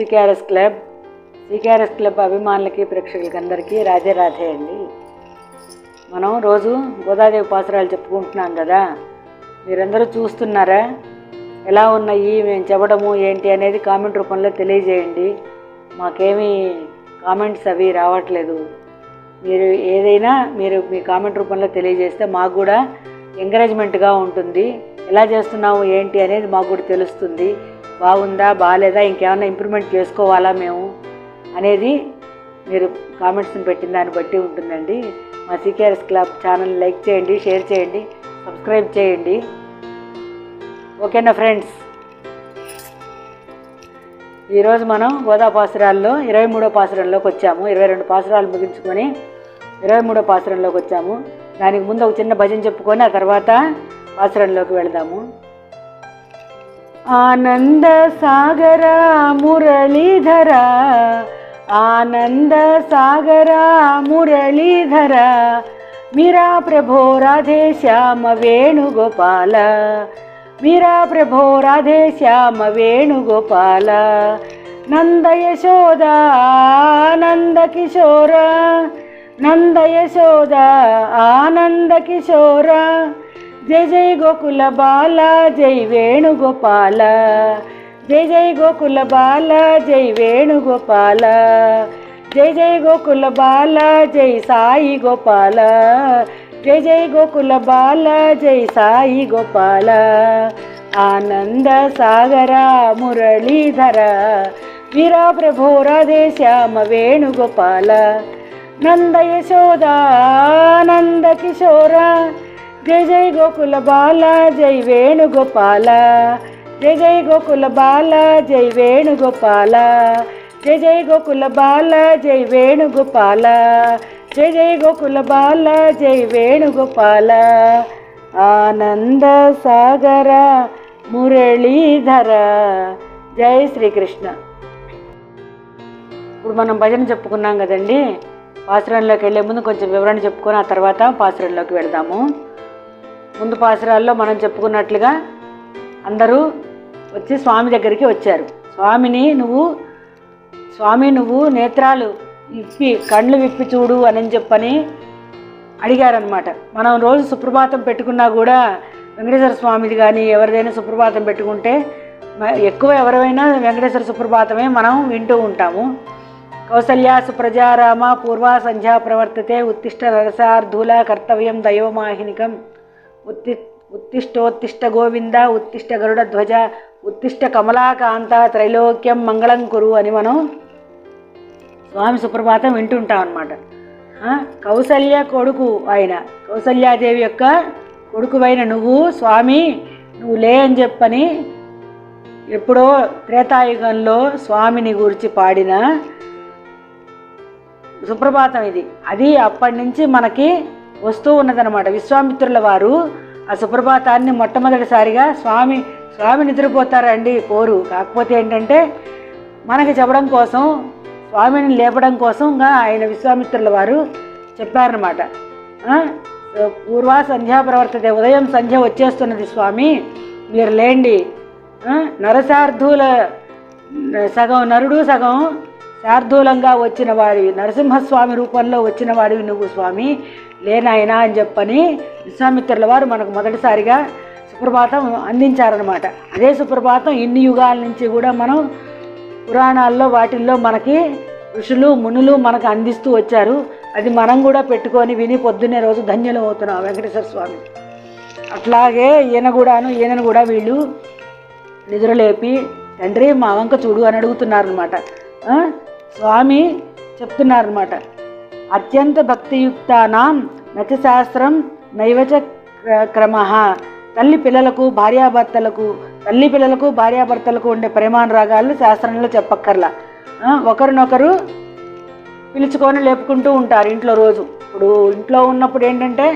Welcome CKRS club CKRS club అభిమానులకి ప్రేక్షకులకి అందరికీ రాధే రాధే అండి. మనం రోజు గోదాదేవి పాసురాలు చెప్పుకుంటున్నాం కదా. మీరందరూ చూస్తున్నారా? ఎలా ఉన్నాయి? మేము చెప్పడము ఏంటి అనేది కామెంట్ రూపంలో తెలియజేయండి. మాకేమీ కామెంట్స్ అవి రావట్లేదు. మీరు ఏదైనా మీరు మీ కామెంట్ రూపంలో తెలియజేస్తే మాకు కూడా ఎంకరేజ్మెంట్గా ఉంటుంది. ఎలా చేస్తున్నాము ఏంటి అనేది మాకు కూడా తెలుస్తుంది. బాగుందా బాగాలేదా ఇంకేమైనా ఇంప్రూవ్మెంట్ చేసుకోవాలా మేము అనేది మీరు కామెంట్స్ని పెట్టిన దాన్ని బట్టి ఉంటుందండి. మా సికేఆర్ఎస్ క్లబ్ ఛానల్ లైక్ చేయండి షేర్ చేయండి సబ్స్క్రైబ్ చేయండి. ఓకేనా ఫ్రెండ్స్? ఈరోజు మనం గోదా పాసురాల్లో ఇరవై మూడో పాసురంలోకి వచ్చాము. ఇరవై రెండు పాసురాలు ముగించుకొని ఇరవై మూడో పాసురంలోకి వచ్చాము. దానికి ముందు ఒక చిన్న భజన చెప్పుకొని ఆ తర్వాత వాసరంలోకి వెళదాము. ఆనంద సాగర మురళీధర ఆనంద సాగర మురళీధర మీరా ప్రభో రాధే శ్యామ వేణుగోపాల మీరా ప్రభో రాధే శ్యామ వేణుగోపాల నంద యశోద ఆనంద కిశోర నంద యశోద ఆనంద కిశోర జయ జయ గోకుల బాల జై వేణుగోపాల. జయ జయ గోకుల బాల జై వేణుగోపాల. జయ జయ గోకుల బాల జై సాయి గోపాల. జయ జయ గోకుల బాల జై సాయి గోపాల. ఆనంద సాగర మురళీధర. వీరా ప్రభో రాధే శ్యామ వేణుగోపాల. నంద యశోద నంద కిశోర జై జయ గోకుల బాల జై వేణుగోపాల. జయ జై గోకుల బాల జై వేణుగోపాల. జయ జై గోకుల బాల జై వేణుగోపాల. జయ జై గోకుల బాల జై వేణుగోపాల. ఆనంద సాగర మురళీధర. జై శ్రీకృష్ణ. ఇప్పుడు మనం భజన చెప్పుకున్నాం కదండి. పాసురంలోకి వెళ్ళే ముందు కొంచెం వివరణ చెప్పుకొని ఆ తర్వాత పాసురంలోకి వెళదాము. ముందు పాసురాల్లో మనం చెప్పుకున్నట్లుగా అందరూ వచ్చి స్వామి దగ్గరికి వచ్చారు. స్వామిని నువ్వు స్వామి నువ్వు నేత్రాలు విప్పి కళ్ళు విప్పి చూడు అని చెప్పని అడిగారనమాట మనం రోజు సుప్రభాతం పెట్టుకున్నా కూడా వెంకటేశ్వర స్వామిది కానీ ఎవరిదైనా సుప్రభాతం పెట్టుకుంటే ఎక్కువ ఎవరైనా వెంకటేశ్వర సుప్రభాతమే మనం వింటూ ఉంటాము. కౌసల్యా సుప్రజారామ పూర్వ సంధ్యా ప్రవర్తతే ఉత్తిష్ట రసార్ధూల కర్తవ్యం దైవమాహినికం. ఉత్తి ఉత్తిష్టోత్తిష్ట గోవింద ఉత్తిష్ట గరుడ ధ్వజ ఉత్తిష్ట కమలాకాంత త్రైలోక్యం మంగళం కురు అని మనం స్వామి సుప్రభాతం వింటుంటాం అనమాట కౌసల్య కొడుకు ఆయన. కౌసల్యాదేవి యొక్క కొడుకువైన నువ్వు స్వామి నువ్వు లే అని చెప్పని ఎప్పుడో త్రేతాయుగంలో స్వామిని గురించి పాడిన సుప్రభాతం ఇది. అది అప్పటి నుంచి మనకి వస్తూ ఉన్నదనమాట విశ్వామిత్రుల వారు ఆ సుప్రభాతాన్ని మొట్టమొదటిసారిగా స్వామి స్వామి నిద్రపోతారండి కోరు. కాకపోతే ఏంటంటే మనకి చెప్పడం కోసం స్వామిని లేపడం కోసంగా ఆయన విశ్వామిత్రుల వారు చెప్పారనమాట పూర్వ సంధ్యా ప్రవర్తతే ఉదయం సంధ్య వచ్చేస్తున్నది స్వామి. మీరు లేండి. నరసార్థుల సగం నరుడు సగం శార్థూలంగా వచ్చిన వారి నరసింహస్వామి రూపంలో వచ్చిన వాడివి నువ్వు స్వామి. లేనాయనా అని చెప్పని విశ్వామిత్రుల వారు మనకు మొదటిసారిగా సుప్రభాతం అందించారనమాట అదే సుప్రభాతం ఇన్ని యుగాల నుంచి కూడా మనం పురాణాల్లో వాటిల్లో మనకి ఋషులు మునులు మనకు అందిస్తూ వచ్చారు. అది మనం కూడా పెట్టుకొని విని పొద్దున్నే రోజు ధన్యులం అవుతున్నాం వెంకటేశ్వర స్వామి. అట్లాగే ఈయన కూడాను ఈయనను కూడా వీళ్ళు నిద్రలేపి తండ్రి మా వంక చూడు అని అడుగుతున్నారనమాట స్వామి చెప్తున్నారనమాట అత్యంత భక్తియుక్తానాం నచశాస్త్రం నైవచ క్రమ. తల్లి పిల్లలకు భార్యాభర్తలకు తల్లి పిల్లలకు భార్యాభర్తలకు ఉండే ప్రేమానురాగాలు శాస్త్రంలో చెప్పక్కర్లా. ఒకరినొకరు పిలుచుకొని లేపుకుంటూ ఉంటారు ఇంట్లో రోజు. ఇప్పుడు ఇంట్లో ఉన్నప్పుడు ఏంటంటే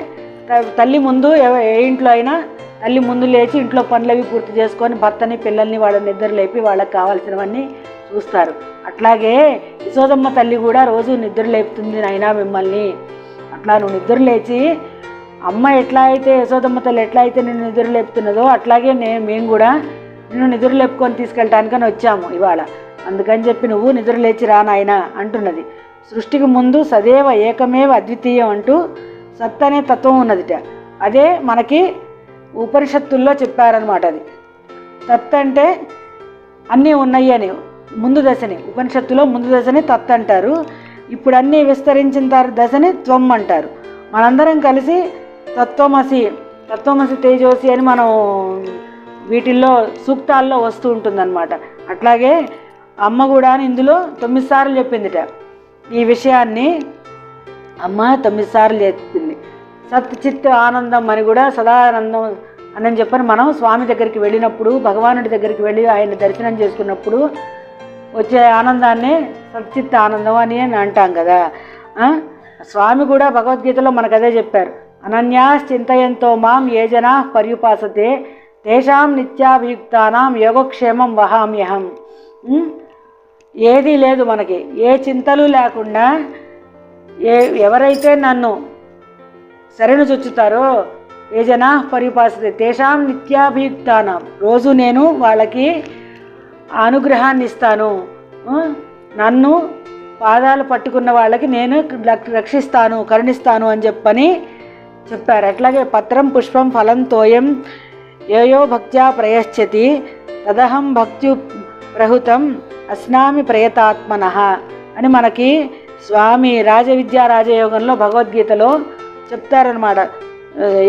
తల్లి ముందు ఏ ఇంట్లో అయినా తల్లి ముందు లేచి ఇంట్లో పనులవి పూర్తి చేసుకొని భర్తని పిల్లల్ని వాళ్ళ నిద్ర లేపి వాళ్ళకి కావాల్సినవన్నీ చూస్తారు. అట్లాగే యశోదమ్మ తల్లి కూడా రోజు నిద్ర లేపుతుంది నాయనా మిమ్మల్ని. అట్లా నువ్వు నిద్ర లేచి అమ్మ ఎట్లా అయితే యశోదమ్మ తల్లి ఎట్లా అయితే నేను నిద్ర లేపుతున్నదో అట్లాగే నేను మేము కూడా నిన్ను నిద్ర లేపుకొని తీసుకెళ్ళటానికని వచ్చాము ఇవాళ. అందుకని చెప్పి నువ్వు నిద్ర లేచి రా నాయనా అంటున్నది. సృష్టికి ముందు సదేవ ఏకమేవ అద్వితీయం అంటూ సత్ అనే తత్వం ఉన్నదిట. అదే మనకి ఉపనిషత్తుల్లో చెప్పారనమాట అది. తత్ అంటే అన్నీ ఉన్నాయి అని ముందు దశని ఉపనిషత్తులో ముందు దశని తత్ అంటారు. ఇప్పుడు అన్నీ విస్తరించిన తర్వాత దశని త్వం అంటారు. మనందరం కలిసి తత్వమసి తత్వమసి తేజోసి అని మనం వీటిల్లో సూక్తాల్లో వస్తూ ఉంటుందన్నమాట. అట్లాగే అమ్మ కూడా ఇందులో తొమ్మిది సార్లు చెప్పిందిట. ఈ విషయాన్ని అమ్మ తొమ్మిది సార్లు చేస్తుంది సత్చిత్ ఆనందం అని కూడా సదానందం అని చెప్పని మనం స్వామి దగ్గరికి వెళ్ళినప్పుడు భగవానుడి దగ్గరికి వెళ్ళి ఆయన దర్శనం చేసుకున్నప్పుడు వచ్చే ఆనందాన్ని సత్చిత్ ఆనందం అని అని అంటాం కదా. స్వామి కూడా భగవద్గీతలో మనకు అదే చెప్పారు. అనన్యాస్ చింతయంతో మాం ఏ జనా పర్యుపాసతే తేషాం నిత్యాభియుక్తానాం యోగక్షేమం వహామ్యహం. ఏదీ లేదు మనకి. ఏ చింతలు లేకుండా ఏ ఎవరైతే నన్ను శరణు చొచ్చుతారో ఏ జనా పరిపాసతే తేషాం నిత్యాభియుక్తానం. రోజు నేను వాళ్ళకి అనుగ్రహాన్ని ఇస్తాను. నన్ను పాదాలు పట్టుకున్న వాళ్ళకి నేను రక్షిస్తాను కరుణిస్తాను అని చెప్పని చెప్పారు. అట్లాగే పత్రం పుష్పం ఫలం తోయం ఏయో భక్త్యా ప్రయశ్చతి తదహం భక్తు ప్రహుతం అస్నామి ప్రయతాత్మన అని మనకి స్వామి రాజవిద్యా రాజయోగంలో భగవద్గీతలో చెప్తారనమాట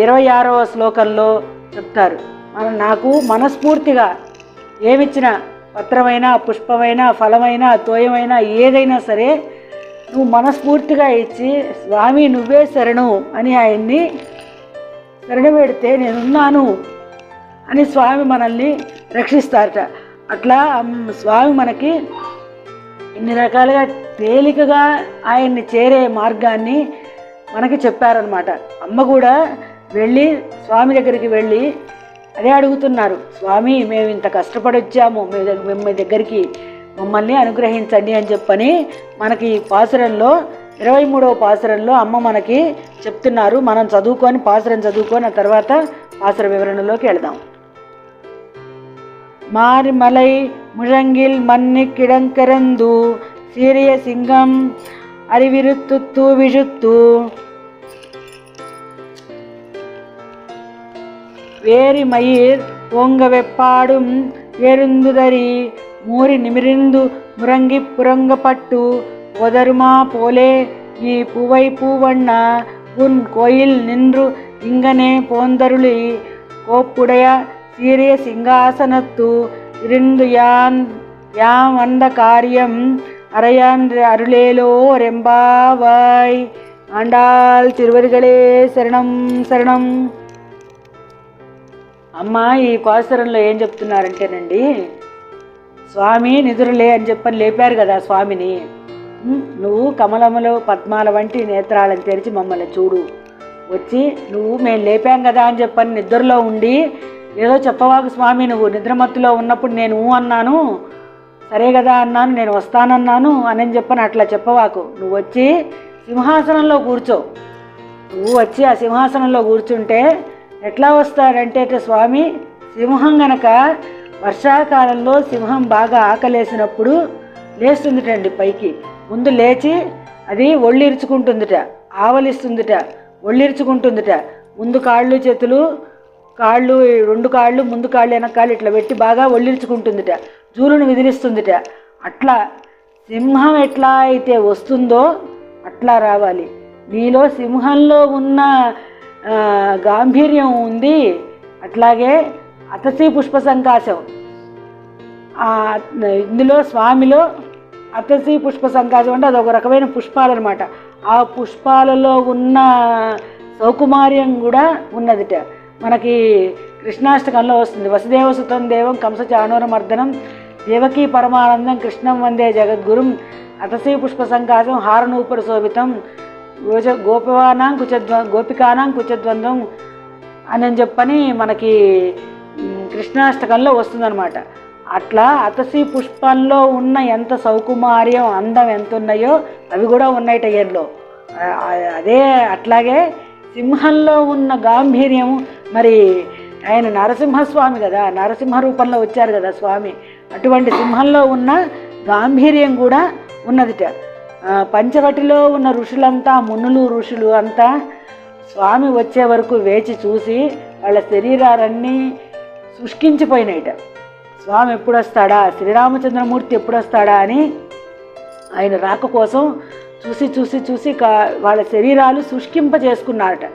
ఇరవై ఆరవ శ్లోకంలో చెప్తారు. మన నాకు మనస్ఫూర్తిగా ఏమిచ్చినా పత్రమైనా పుష్పమైనా ఫలమైనా తోయమైనా ఏదైనా సరే నువ్వు మనస్ఫూర్తిగా ఇచ్చి స్వామి నువ్వే శరణు అని ఆయన్ని శరణ పెడితే నేనున్నాను అని స్వామి మనల్ని రక్షిస్తారట. అట్లా స్వామి మనకి ఇన్ని రకాలుగా తేలికగా ఆయన్ని చేరే మార్గాన్ని మనకి చెప్పారనమాట అమ్మ కూడా వెళ్ళి స్వామి దగ్గరికి వెళ్ళి అదే అడుగుతున్నారు స్వామి మేము ఇంత కష్టపడి వచ్చాము మీ దగ్గర మీ దగ్గరికి మమ్మల్ని అనుగ్రహించండి అని చెప్పని మనకి ఈ పాసురంలో ఇరవై మూడవ పాసురంలో అమ్మ మనకి చెప్తున్నారు. మనం చదువుకొని పాసురం చదువుకొని ఆ తర్వాత పాసుర వివరణలోకి వెళదాం. மாறுமலை முழங்கில் மண்ணு கிடங்கரந்து சீரிய சிங்கம் அறிவிருத்து தூவிழுத்து. வேரி மயிர் ஓங்கவே பாடும் ஏருந்துதறி மூறி நிமிர்ந்து முறங்கி புறங்கப்பட்டு ஒதருமா போலே நீ பூவை பூவண்ணா உன் கோயில் நின்று இங்கனே போந்தருளி கோப்புடைய சீரிய சிங்காசனத்து இருந்து யான் யாம் வந்த காரியம் அரையான் அருளேலோ ரெம்பாவாய் ஆண்டாள் திருவருகளே శరణం శరణం అమ్మ ఈ పాసురంలో ఏం చెప్తున్నారంటేనండి స్వామి నిధురులే అని చెప్పని లేపారు కదా స్వామిని ఉం, నువ్వు కమలములో పద్మాల వంటి నేత్రాలను తెరిచి మమ్మల్ని చూడు వచ్చి నువ్వు మేము లేపాం కదా అని చెప్పని నిద్రలో ఉండి ఏదో చెప్పవాకు స్వామి నువ్వు నిద్రమత్తులో ఉన్నప్పుడు నేను అన్నాను. సరే కదా అన్నాను నేను వస్తానన్నాను అని చెప్పని అట్లా చెప్పవాకు. నువ్వు వచ్చి సింహాసనంలో కూర్చో. నువ్వు వచ్చి ఆ సింహాసనంలో కూర్చుంటే ఎట్లా వస్తాడంటే స్వామి సింహం గనక వర్షాకాలంలో సింహం బాగా ఆకలేసినప్పుడు లేస్తుందిటండి పైకి. ముందు లేచి అది ఒళ్ళిరుచుకుంటుందిట ఆవలిస్తుందిట ఒళ్ళిరుచుకుంటుందిట. ముందు కాళ్ళు చేతులు కాళ్ళు రెండు కాళ్ళు ముందు కాళ్ళు వెనకాళ్ళు ఇట్లా పెట్టి బాగా ఒళ్ళిర్చుకుంటుందిట జూలును విదిలిస్తుందిట. అట్లా సింహం ఎట్లా అయితే వస్తుందో అట్లా రావాలి. నీలో సింహంలో ఉన్న గాంభీర్యం ఉంది. అట్లాగే అతసి పుష్ప సంకాశం ఇందులో స్వామిలో అతసి పుష్ప సంకాశం అంటే అదొక రకమైన పుష్పాలు అనమాట ఆ పుష్పాలలో ఉన్న సౌకుమార్యం కూడా ఉన్నదిట. మనకి కృష్ణాష్టకంలో వస్తుంది. వసుదేవ సుతం దేవం కంస చాణూరమర్దనం దేవకీ పరమానందం కృష్ణం వందే జగద్గురుం అతసీ పుష్ప సంకాశం హారనూపర శోభితం గోచ గోపివానాం కుచద్వ గోపికానాం కుచద్వంద్వం అని చెప్పని మనకి కృష్ణాష్టకంలో వస్తుందన్నమాట. అట్లా అతసి పుష్పంలో ఉన్న ఎంత సౌకుమార్యం అందం ఎంత ఉన్నాయో అవి కూడా ఉన్నాయి టయర్లో అదే అట్లాగే సింహంలో ఉన్న గాంభీర్యం. మరి ఆయన నరసింహస్వామి కదా నరసింహ రూపంలో వచ్చారు కదా స్వామి. అటువంటి సింహంలో ఉన్న గాంభీర్యం కూడా ఉన్నదిట. పంచవటిలో ఉన్న ఋషులంతా మునులు ఋషులు అంతా స్వామి వచ్చే వరకు వేచి చూసి వాళ్ళ శరీరాలన్నీ శుష్కించిపోయినాయిట. స్వామి ఎప్పుడొస్తాడా? శ్రీరామచంద్రమూర్తి ఎప్పుడొస్తాడా అని ఆయన రాక కోసం చూసి చూసి చూసి కా- వాళ్ళ శరీరాలు శుష్కింప చేసుకున్నారట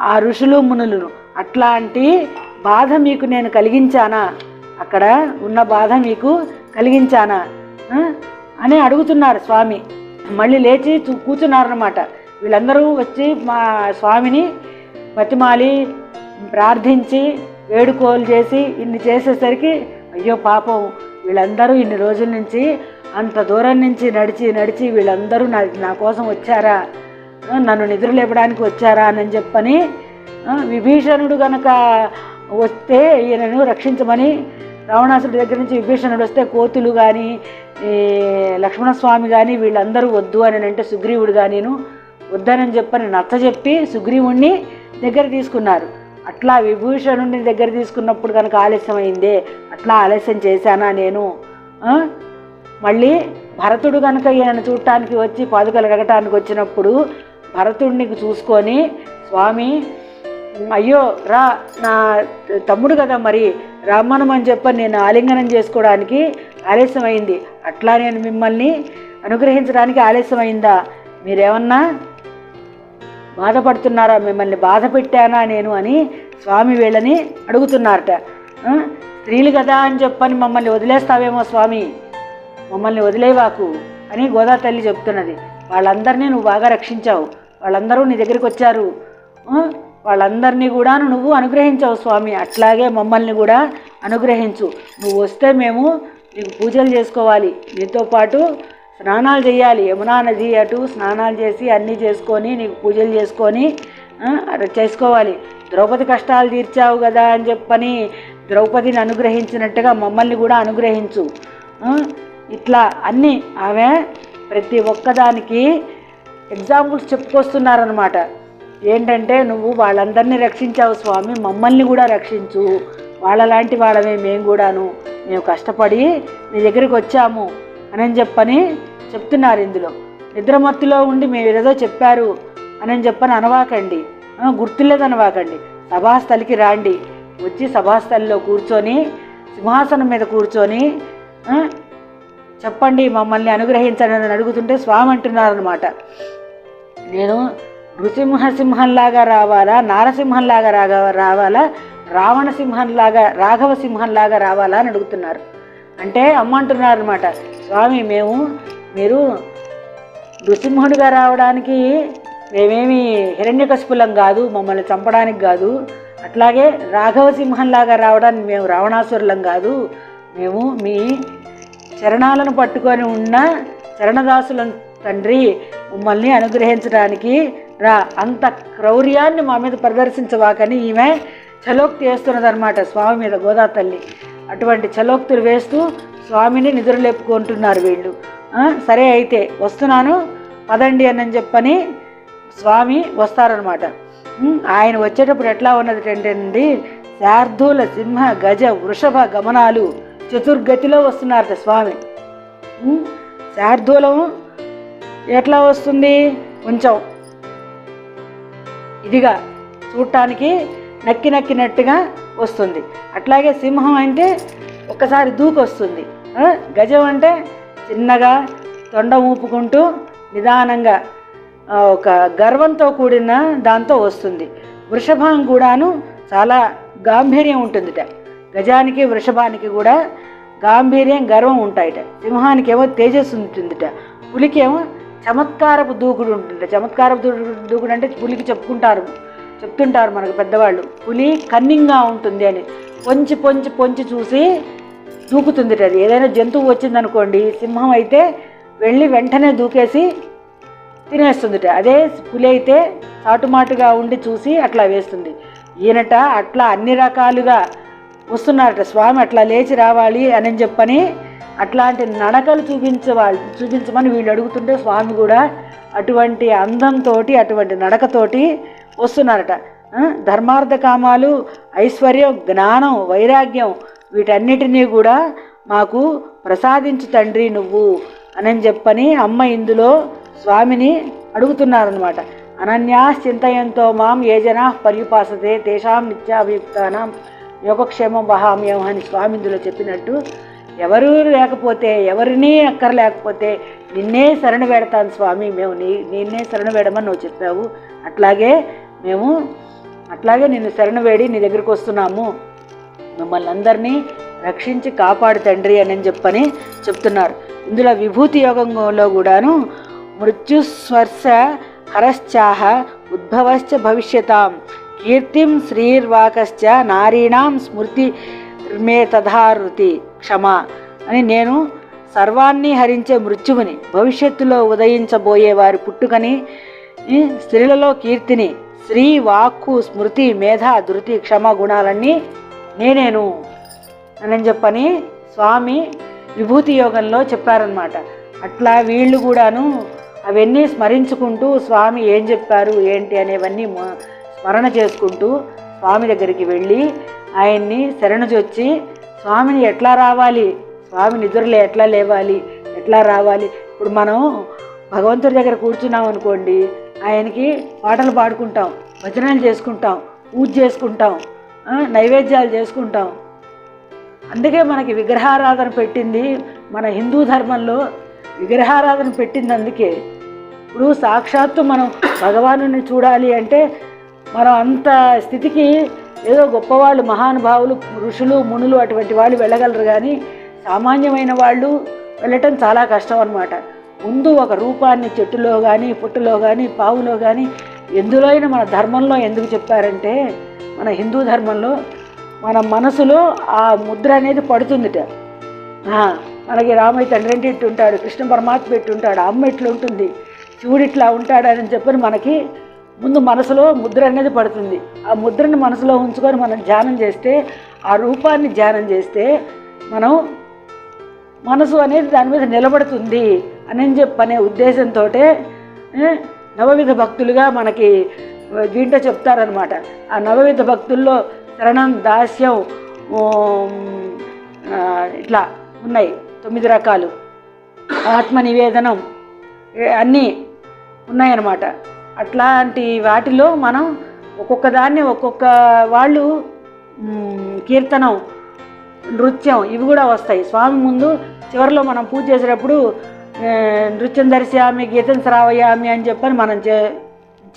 ఆ ఋషులు మునులను అట్లాంటి బాధ మీకు నేను కలిగించానా? అక్కడ ఉన్న బాధ మీకు కలిగించానా? అని అడుగుతున్నారు స్వామి. మళ్ళీ లేచి కూర్చున్నారనమాట వీళ్ళందరూ వచ్చి మా స్వామిని బతిమాలి ప్రార్థించి వేడుకోలు చేసి ఇన్ని చేసేసరికి అయ్యో పాపం. వీళ్ళందరూ ఇన్ని రోజుల నుంచి అంత దూరం నుంచి నడిచి నడిచి వీళ్ళందరూ నా నా కోసం వచ్చారా? నన్ను నిద్ర లేపడానికి వచ్చారా అని చెప్పని విభీషణుడు గనక వస్తే ఈయనను రక్షించమని రావణాసుడి దగ్గర నుంచి విభీషణుడు వస్తే కోతులు కానీ లక్ష్మణస్వామి కానీ వీళ్ళందరూ వద్దు అని అంటే సుగ్రీవుడు కానీను వద్దనని చెప్పని నచ్చ చెప్పి సుగ్రీవుణ్ణి దగ్గర తీసుకున్నారు. అట్లా విభూషణుడిని దగ్గర తీసుకున్నప్పుడు కనుక ఆలస్యమైందే. అట్లా ఆలస్యం చేశానా నేను? మళ్ళీ భరతుడు కనుక ఈయన చూడటానికి వచ్చి పాదుకలు అడగటానికి వచ్చినప్పుడు భరతుడిని చూసుకొని స్వామి అయ్యో రా నా తమ్ముడు కదా మరి రమ్మనమని చెప్పని నేను ఆలింగనం చేసుకోవడానికి ఆలస్యమైంది. అట్లా నేను మిమ్మల్ని అనుగ్రహించడానికి ఆలస్యమైందా? మీరేమన్నా బాధపడుతున్నారా? మిమ్మల్ని బాధ పెట్టానా నేను అని స్వామి వీళ్ళని అడుగుతున్నారట. స్త్రీలు కదా అని చెప్పని మమ్మల్ని వదిలేస్తావేమో స్వామి? మమ్మల్ని వదిలేవాకు అని గోదా తల్లి చెప్తున్నది. వాళ్ళందరినీ నువ్వు బాగా రక్షించావు. వాళ్ళందరూ నీ దగ్గరికి వచ్చారు. వాళ్ళందరినీ కూడా నువ్వు అనుగ్రహించావు స్వామి. అట్లాగే మమ్మల్ని కూడా అనుగ్రహించు. నువ్వు వస్తే మేము నీకు పూజలు చేసుకోవాలి. నీతో పాటు స్నానాలు చేయాలి. యమునా నది అటు స్నానాలు చేసి అన్నీ చేసుకొని నీకు పూజలు చేసుకొని చేసుకోవాలి. ద్రౌపది కష్టాలు తీర్చావు కదా అని చెప్పని ద్రౌపదిని అనుగ్రహించినట్టుగా మమ్మల్ని కూడా అనుగ్రహించు. ఇట్లా అన్నీ ఆమె ప్రతి ఒక్కదానికి ఎగ్జాంపుల్స్ చెప్పుకొస్తున్నారనమాట ఏంటంటే నువ్వు వాళ్ళందరినీ రక్షించావు స్వామి మమ్మల్ని కూడా రక్షించు. వాళ్ళలాంటి వాళ్ళమే మేము కూడాను. మేము కష్టపడి నీ దగ్గరికి వచ్చాము అని చెప్పని చెప్తున్నారు ఇందులో. నిద్రమత్తులో ఉండి మేము ఏదో చెప్పారు అని చెప్పని అనవాకండి. గుర్తులేదు అనవాకండి. సభాస్థలికి రాండి. వచ్చి సభాస్థలిలో కూర్చొని సింహాసనం మీద కూర్చొని చెప్పండి మమ్మల్ని అనుగ్రహించండి అని అడుగుతుంటే స్వామి అంటున్నారనమాట నేను నృసింహసింహంలాగా రావాలా నారసింహంలాగా రాగా రావాలా రావణ సింహంలాగా రాఘవ సింహంలాగా రావాలా అని అడుగుతున్నారు. అంటే అమ్మ అంటున్నారు అనమాట స్వామి మేము మీరు నృసింహుడిగా రావడానికి మేమేమి హిరణ్యకశిపులం కాదు మమ్మల్ని చంపడానికి కాదు. అట్లాగే రాఘవ సింహంలాగా రావడానికి మేము రావణాసురులం కాదు. మేము మీ చరణాలను పట్టుకొని ఉన్న చరణదాసులం తండ్రి మమ్మల్ని అనుగ్రహించడానికి రా అంత క్రౌర్యాన్ని మా మీద ప్రదర్శించవాకని ఈమె చలోక్తి వేస్తున్నదనమాట స్వామి మీద గోదా తల్లి. అటువంటి చలోక్తులు వేస్తూ స్వామిని నిద్రలేపుకుంటున్నారు వీళ్ళు. సరే అయితే వస్తున్నాను పదండి అని చెప్పని స్వామి వస్తారనమాట ఆయన వచ్చేటప్పుడు ఎట్లా ఉన్నది ఏంటండి శార్దూల సింహ గజ వృషభ గమనాలు. చతుర్గతిలో వస్తున్నారట స్వామి. శార్దూలం ఎట్లా వస్తుంది? కొంచెం. ఇదిగా చూడటానికి నక్కి నక్కినట్టుగా వస్తుంది. అట్లాగే సింహం అంటే ఒక్కసారి దూకొస్తుంది గజం అంటే చిన్నగా తొండ ఊపుకుంటూ నిదానంగా ఒక గర్వంతో కూడిన దాంతో వస్తుంది. వృషభం కూడాను చాలా గాంభీర్యం ఉంటుందిట. గజానికి వృషభానికి కూడా గాంభీర్యం గర్వం ఉంటాయట. సింహానికి ఏమో తేజస్సు ఉంటుందిట. పులికేమో చమత్కారపు దూకుడు ఉంటుంది చమత్కారపు దూకుడు దూకుడు అంటే పులికి చెప్పుకుంటారు చెప్తుంటారు మనకు పెద్దవాళ్ళు. పులి కన్నింగ్గా ఉంటుంది అని. పొంచి పొంచి పొంచి చూసి దూకుతుంది అది. ఏదైనా జంతువు వచ్చిందనుకోండి సింహం అయితే వెళ్ళి వెంటనే దూకేసి తినేస్తుందిట. అదే పులి అయితే చాటుమాటుగా ఉండి చూసి అట్లా వేస్తుంది. ఈయనట అట్లా అన్ని రకాలుగా వస్తున్నారట స్వామి అట్లా లేచి రావాలి అని చెప్పని అట్లాంటి నడకలు చూపించవాలి చూపించమని వీళ్ళు అడుగుతుంటే స్వామి కూడా అటువంటి అందంతో అటువంటి నడకతోటి వస్తున్నారట. ధర్మార్థ కామాలు ఐశ్వర్యం జ్ఞానం వైరాగ్యం వీటన్నిటినీ కూడా మాకు ప్రసాదించు తండ్రి నువ్వు అని చెప్పని అమ్మ ఇందులో స్వామిని అడుగుతున్నారనమాట అనన్యాశ్చింతయంతో మాం ఏ జనా పర్యుపాసతే తేషాం నిత్యాభియుక్తానం యోగక్షేమం మహామ్యం అని స్వామి ఇందులో చెప్పినట్టు ఎవరూ లేకపోతే ఎవరినీ అక్కర లేకపోతే నిన్నే శరణు వేడతాను స్వామి మేము నీ నిన్నే శరణు వేడమని నువ్వు చెప్పావు. అట్లాగే మేము అట్లాగే నిన్ను శరణు వేడి నీ దగ్గరికి వస్తున్నాము. మిమ్మల్ని అందరినీ రక్షించి కాపాడు తండ్రి అని చెప్పని చెప్తున్నారు. ఇందులో విభూతి యోగంలో కూడాను మృత్యుస్వర్శ హరశ్చాహ ఉద్భవశ్చ భవిష్యతాం. కీర్తిం శ్రీర్వాకశ్చ నారీణాం స్మృతి మే తథారుతి క్షమ అని నేను సర్వాన్ని హరించే మృత్యువుని భవిష్యత్తులో ఉదయించబోయే వారి పుట్టుకని స్త్రీలలో కీర్తిని శ్రీ వాక్కు స్మృతి మేధ ధృతి క్షమ గుణాలన్నీ నేనేను అని చెప్పని స్వామి విభూతి యోగంలో చెప్పారనమాట అట్లా వీళ్ళు కూడాను అవన్నీ స్మరించుకుంటూ స్వామి ఏం చెప్పారు ఏంటి అనేవన్నీ స్మరణ చేసుకుంటూ స్వామి దగ్గరికి వెళ్ళి ఆయన్ని శరణుజొచ్చి స్వామిని ఎట్లా రావాలి? స్వామి నిద్రలు ఎట్లా లేవాలి? ఎట్లా రావాలి? ఇప్పుడు మనం భగవంతుడి దగ్గర కూర్చున్నాం అనుకోండి ఆయనకి పాటలు పాడుకుంటాం భజనలు చేసుకుంటాం పూజ చేసుకుంటాం నైవేద్యాలు చేసుకుంటాం. అందుకే మనకి విగ్రహారాధన పెట్టింది మన హిందూ ధర్మంలో విగ్రహారాధన పెట్టింది అందుకే. ఇప్పుడు సాక్షాత్తు మనం భగవాను చూడాలి అంటే మనం అంత స్థితికి ఏదో గొప్పవాళ్ళు మహానుభావులు ఋషులు మునులు అటువంటి వాళ్ళు వెళ్ళగలరు కానీ సామాన్యమైన వాళ్ళు వెళ్ళటం చాలా కష్టం అనమాట ముందు ఒక రూపాన్ని చెట్టులో కానీ పుట్టులో కానీ పావులో కానీ ఎందులో అయినా మన ధర్మంలో ఎందుకు చెప్పారంటే మన హిందూ ధర్మంలో మన మనసులో ఆ ముద్ర అనేది పడుతుందిట. మనకి రామయ్య తండ్రి అంటే ఉంటాడు కృష్ణ పరమాత్మ ఇట్టు ఉంటాడు అమ్మ ఇట్లా ఉంటుంది శివుడు ఇట్లా ఉంటాడని చెప్పని మనకి ముందు మనసులో ముద్ర అనేది పడుతుంది. ఆ ముద్రని మనసులో ఉంచుకొని మనం ధ్యానం చేస్తే ఆ రూపాన్ని ధ్యానం చేస్తే మనం మనసు అనేది దాని మీద నిలబడుతుంది అని చెప్పనే ఉద్దేశంతో నవవిధ భక్తులుగా మనకి దీంట్లో చెప్తారనమాట ఆ నవవిధ భక్తుల్లో శరణం దాస్యం ఇట్లా ఉన్నాయి తొమ్మిది రకాలు. ఆత్మ నివేదనం అన్నీ ఉన్నాయన్నమాట. అట్లాంటి వాటిలో మనం ఒక్కొక్క దాన్ని ఒక్కొక్క వాళ్ళు కీర్తనం నృత్యం ఇవి కూడా వస్తాయి. స్వామి ముందు చివరిలో మనం పూజ చేసేటప్పుడు నృత్యం దర్శయామి గీతం శ్రావయామి అని చెప్పని మనం చే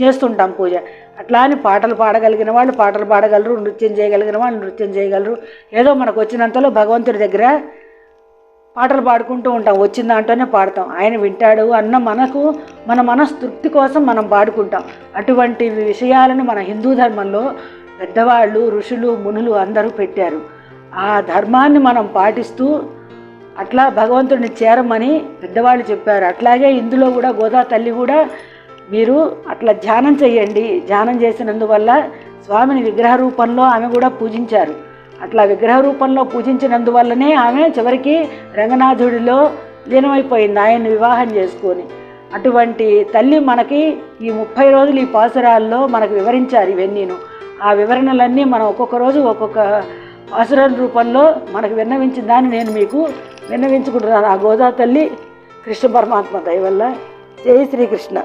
చేస్తుంటాం పూజ. అట్లా అని పాటలు పాడగలిగిన వాళ్ళు పాటలు పాడగలరు నృత్యం చేయగలిగిన వాళ్ళు నృత్యం చేయగలరు. ఏదో మనకు వచ్చినంతలో భగవంతుడి దగ్గర పాటలు పాడుకుంటూ ఉంటాం. వచ్చిన దాంట్లోనే పాడతాం. ఆయన వింటాడు అన్న మనకు మన మనస్తృప్తి కోసం మనం పాడుకుంటాం. అటువంటి విషయాలను మన హిందూ ధర్మంలో పెద్దవాళ్ళు ఋషులు మునులు అందరూ పెట్టారు. ఆ ధర్మాన్ని మనం పాటిస్తూ అట్లా భగవంతుడిని చేరమని పెద్దవాళ్ళు చెప్పారు. అట్లాగే ఇందులో కూడా గోదా తల్లి కూడా మీరు అట్లా ధ్యానం చేయండి. ధ్యానం చేసినందువల్ల స్వామిని విగ్రహ రూపంలో ఆమె కూడా పూజించారు. అట్లా విగ్రహ రూపంలో పూజించినందువల్లనే ఆమె చివరికి రంగనాథుడిలో లీనమైపోయింది ఆయన్ని వివాహం చేసుకొని. అటువంటి తల్లి మనకి ఈ ముప్పై రోజులు ఈ పాసురాల్లో మనకు వివరించారు ఇవన్నీను. ఆ వివరణలన్నీ మనం ఒక్కొక్క రోజు ఒక్కొక్క పాసురాల రూపంలో మనకు విన్నవించిన దాన్ని నేను మీకు విన్నవించుకుంటున్నాను. ఆ గోదా తల్లి కృష్ణ పరమాత్మ దయ వల్ల. జై శ్రీకృష్ణ.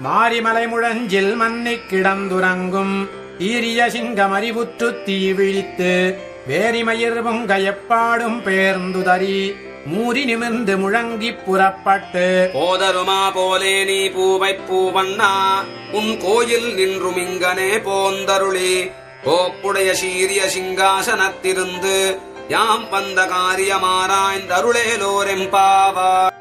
மாரிமலை முழஞ்சில் மன்னிக் கிடந்துறங்கும். ஈரிய சிங்கமறிவுற்று தீ விழித்து வேரிமயிர் பொங்க பேர்ந்துதறி மூறி நிமிர்ந்து முழங்கிப் புறப்பட்டு. போதருமா போலே நீ பூவை பூவண்ணா உன் கோயில் நின்றும் இங்கனே போந்தருளி. கோப்புடைய சீரிய சிங்காசனத்திருந்து யாம் வந்த காரியமாராய்ந்தருளேலோரெம்பாவா